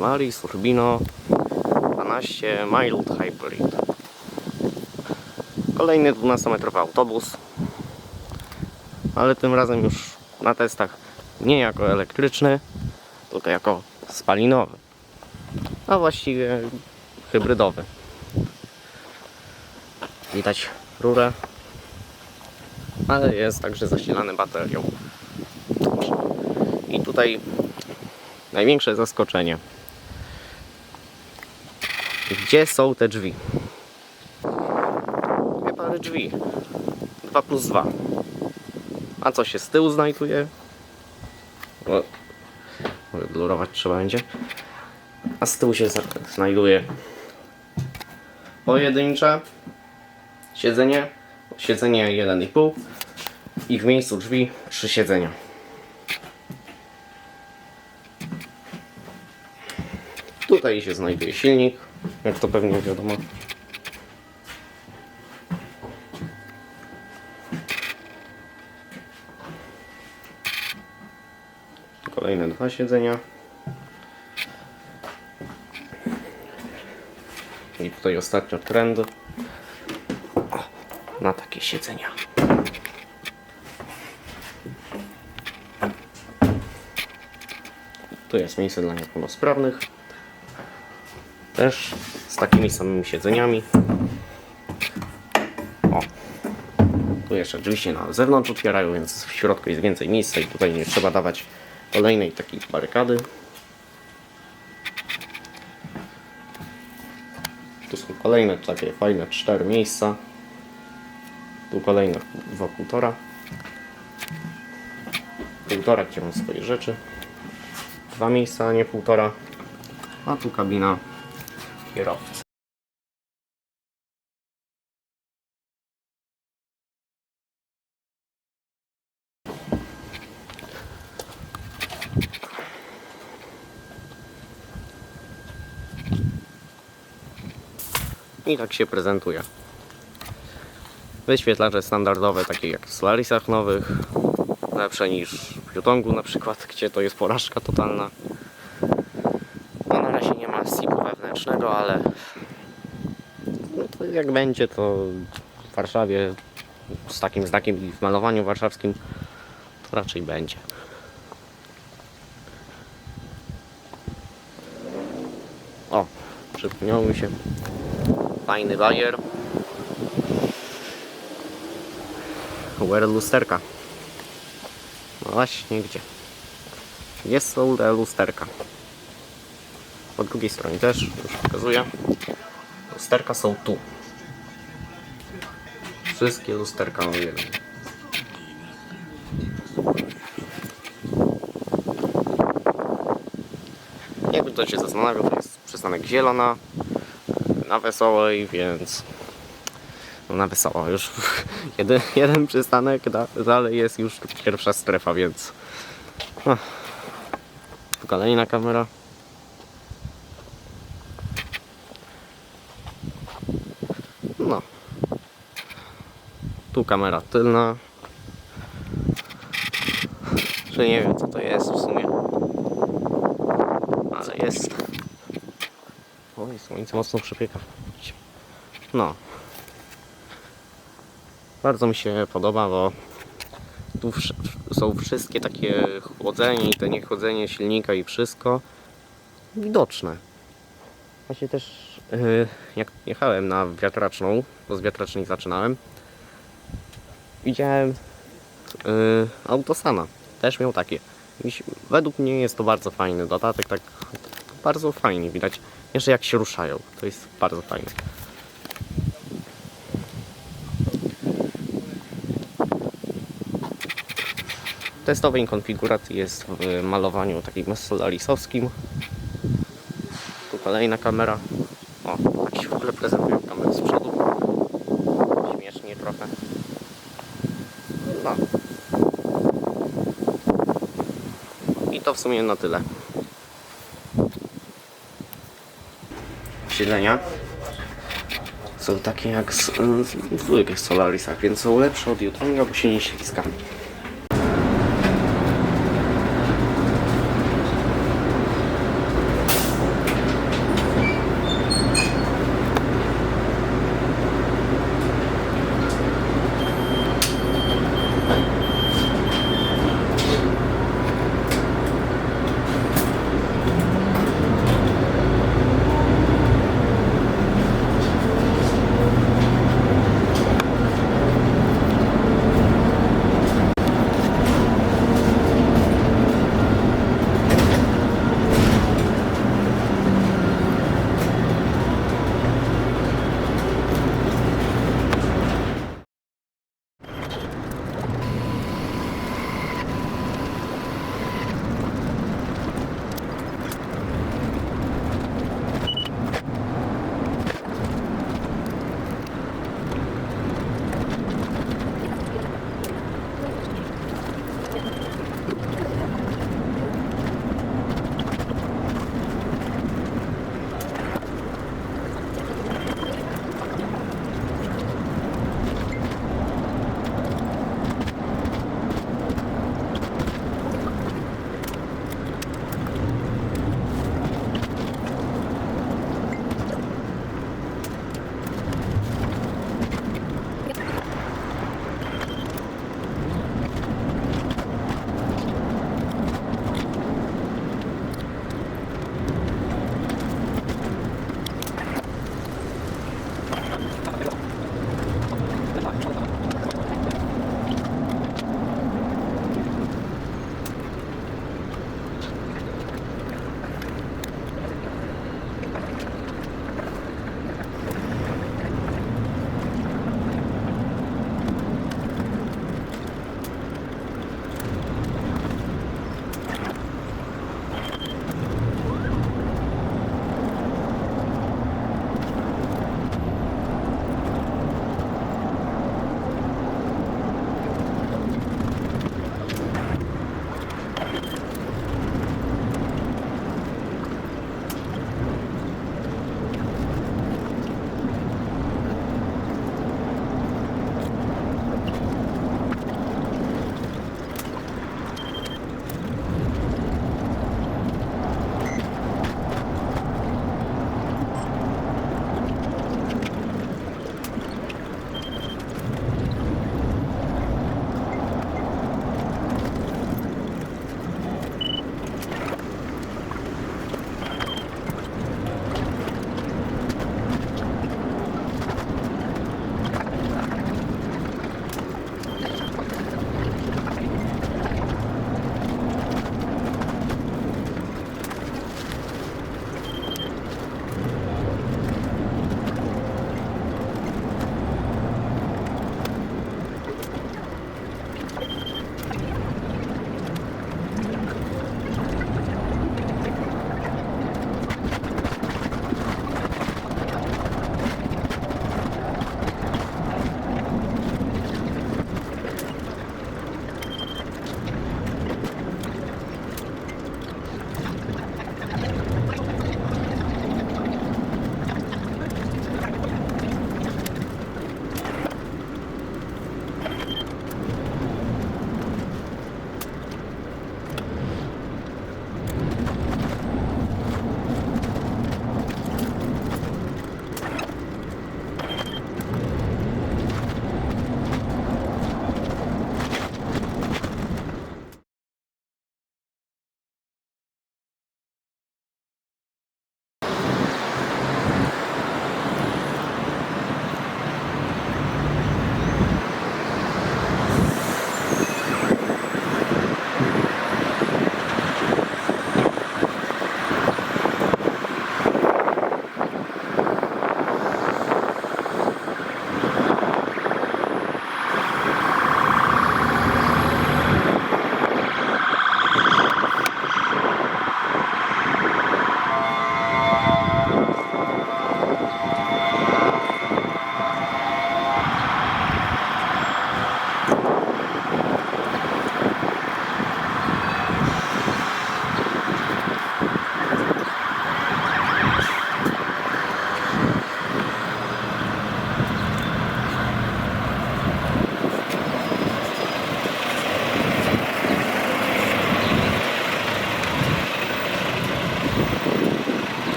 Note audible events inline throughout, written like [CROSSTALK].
Solaris Urbino 12 Mild Hybrid. Kolejny 12-metrowy autobus, ale tym razem już na testach nie jako elektryczny, tylko jako spalinowy, a właściwie hybrydowy. Widać rurę, ale jest także zasilany baterią. I tutaj największe zaskoczenie. Gdzie są te drzwi? Dwie pary drzwi. 2 plus 2. A co się z tyłu znajduje? O, Wyblurować trzeba będzie. A z tyłu się znajduje pojedyncze siedzenie, siedzenie 1,5 i w miejscu drzwi trzy siedzenia. Tutaj się znajduje silnik, jak to pewnie wiadomo. Kolejne dwa siedzenia. I tutaj ostatnio trend na takie siedzenia. Tu jest miejsce dla niepełnosprawnych. Też z takimi samymi siedzeniami. O. Tu jeszcze oczywiście na zewnątrz otwierają, więc w środku jest więcej miejsca i tutaj nie trzeba dawać kolejnej takiej barykady. Tu są kolejne takie fajne cztery miejsca. Tu kolejne dwa półtora. Półtora, gdzie mam swoje rzeczy. Dwa miejsca, a nie półtora. A tu kabina kierowcy. I tak się prezentuje. Wyświetlacze standardowe, takie jak w Solarisach nowych. Lepsze niż w Yutongu na przykład, gdzie to jest porażka totalna. No na razie nie ma SIP-u wewnętrznego, ale no to jak będzie, to w Warszawie z takim znakiem i w malowaniu warszawskim to raczej będzie. O, przypomniało mi się fajny bajer. Where lusterka? No właśnie, gdzie? Gdzie są te lusterka? Po drugiej stronie też, już pokazuję. Lusterka są tu. Wszystkie lusterka mam jeden. Jakby ktoś się zastanawiał, to jest przystanek Zielona na Wesołej, więc no na Wesoło już [LAUGHS] jeden, jeden przystanek, da- dalej jest już pierwsza strefa, więc. Tu kolejna kamera. Tu kamera tylna. Że nie wiem co to jest w sumie. Ale jest. Oj, słońce mocno przypieka. No. Bardzo mi się podoba, bo tu są wszystkie takie chłodzenie i to niechłodzenie silnika i wszystko widoczne. Właśnie też yy, jak jechałem na wiatraczną, bo z wiatracznej zaczynałem, widziałem yy, Autosana. Też miał takie. Według mnie jest to bardzo fajny dodatek, tak bardzo fajnie widać. Jeszcze jak się ruszają, to jest bardzo fajne. Testowej konfiguracji jest w malowaniu takim solarisowskim. Tu kolejna kamera. O, tak się w ogóle prezentują kamery z przodu. Śmiesznie trochę. No. I to w sumie na tyle. Siedzenia są takie jak z, w dwójkach Solarisach, więc są lepsze od Jutonga, bo się nie śliska.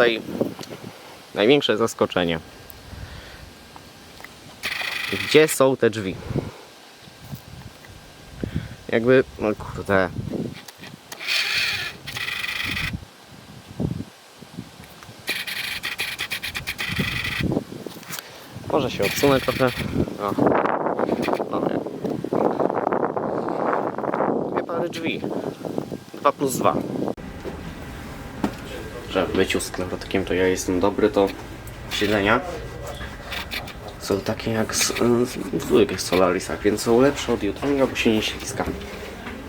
Tutaj największe zaskoczenie. Gdzie są te drzwi? Jakby, no kurde. Może się odsunę trochę. O. Dobra. Dwie pary drzwi. 2 plus 2. Że byciu sklerotykiem to ja jestem dobry, to siedzenia są takie jak z, z, w Solarisach, więc są lepsze od Jutonga, bo się nie ślizga.